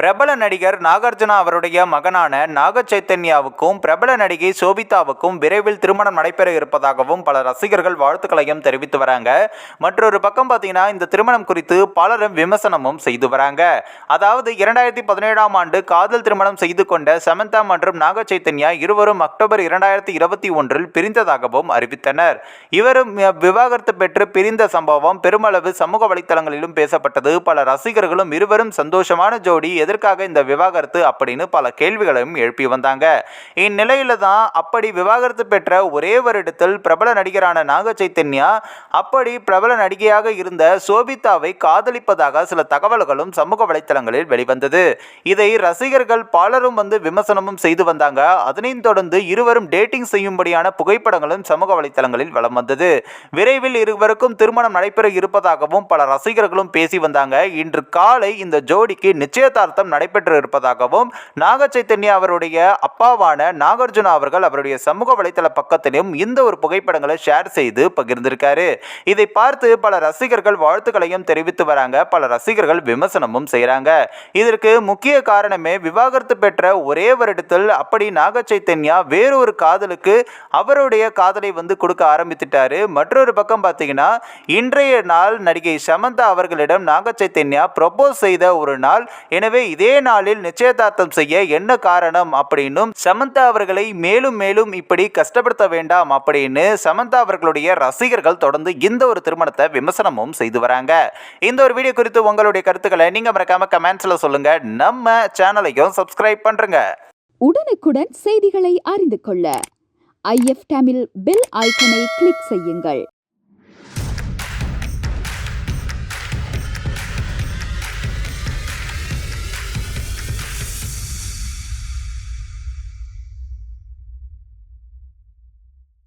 பிரபல நடிகர் நாகார்ஜுனா அவருடைய மகனான நாக சைத்தன்யாவுக்கும் பிரபல நடிகை சோபிதாவுக்கும் விரைவில் திருமணம் நடைபெற இருப்பதாகவும் பல ரசிகர்கள் வாழ்த்துக்களையும் தெரிவித்து வராங்க. மற்றொரு பக்கம் பார்த்தீங்கன்னா இந்த திருமணம் குறித்து பலரும் விமர்சனமும் செய்து வராங்க. அதாவது இரண்டாயிரத்தி பதினேழாம் ஆண்டு காதல் திருமணம் செய்து கொண்ட சமந்தா மற்றும் நாக சைத்தன்யா இருவரும் அக்டோபர் இரண்டாயிரத்தி இருபத்தி ஒன்றில் பிரிந்ததாகவும் அறிவித்தனர். இவரும் விவாகரத்து பெற்று பிரிந்த சம்பவம் பெருமளவு சமூக வலைத்தளங்களிலும் பேசப்பட்டது. பல ரசிகர்களும் இருவரும் சந்தோஷமான ஜோடி எதற்காக இந்த விவாகரத்து அப்படின்னு பல கேள்விகளையும் எழுப்பி வந்தாங்க. இந்நிலையில தான் அப்படி விவாகரத்து பெற்ற ஒரே வருடத்தில் பிரபல நடிகரான நாக சைத்தன்யா அப்படி பிரபல நடிகையாக இருந்த சோபிதாவை காதலிப்பதாக சில தகவல்களும் சமூக வலைத்தளங்களில் வெளிவந்தது. இதை ரசிகர்கள் பலரும் வந்து விமர்சனமும் செய்து வந்தாங்க. அதனையும் தொடர்ந்து இருவரும் டேட்டிங் செய்யும்படியான புகைப்படங்களும் சமூக வலைத்தளங்களில் வலம் வந்தது. விரைவில் இருவருக்கும் திருமணம் நடைபெற இருப்பதாகவும் பல ரசிகர்களும் பேசி வந்தாங்க. இன்று காலை இந்த ஜோடிக்கு நிச்சயதார்த்தம் நடைபெற்று இருப்பதாகவும் நாக சைத்தன்யா அவருடைய அப்பாவான நாகார்ஜுனா அவர்கள் அவருடைய சமூக வலைத்தள பக்கத்திலும் இந்த ஒரு புகைப்படங்களை ஷேர் செய்து பகிர்ந்திருக்காரு. இதை பார்த்து பல ரசிகர்கள் வாழ்த்துக்களையும் தெரிவித்து வராங்க. பல ரசிகர்கள் விமர்சனமும் செய்கிறாங்க இதற்கு முக்கிய காரணமே விவாகரத்து பெற்ற ஒரே வருடத்தில் அப்படி நாக சைத்தன்யா வேறொரு காதலுக்கு அவருடைய காதலை வந்து கொடுக்க ஆரம்பித்துட்டாரு. மற்றொரு பக்கம் பார்த்தீங்கன்னா இன்றைய நாள் நடிகை சமந்தா அவர்களிடம் நாக சைத்தன்யா ப்ரொபோஸ் செய்த ஒரு நாள். எனவே இதே நாளில் நிச்சயதார்த்தம் செய்ய என்ன காரணம் அப்படின்னும் சமந்தா அவர்களை மேலும் மேலும் இப்படி கஷ்டப்படுத்த வேண்டாம் அப்படின்னு சமந்தா அவர்களுடைய ரசிகர்கள் தொடர்ந்து இந்த ஒரு திருமணத்தை விமர்சனமும் செய்து வராங்க. இந்த ஒரு வீடியோ குறித்து உங்களுடைய கருத்துக்களை நீங்க மறக்காம கமெண்ட்ஸ்ல சொல்லுங்க. நம்ம சேனலையும் சப்ஸ்கிரைப் பண்றேங்க. உடனுக்குடன் செய்திகளை அறிந்து கொள்ள. ஐஎஃப் டேமில் பெல் ஐக்கனை கிளிக் செய்யுங்கள்.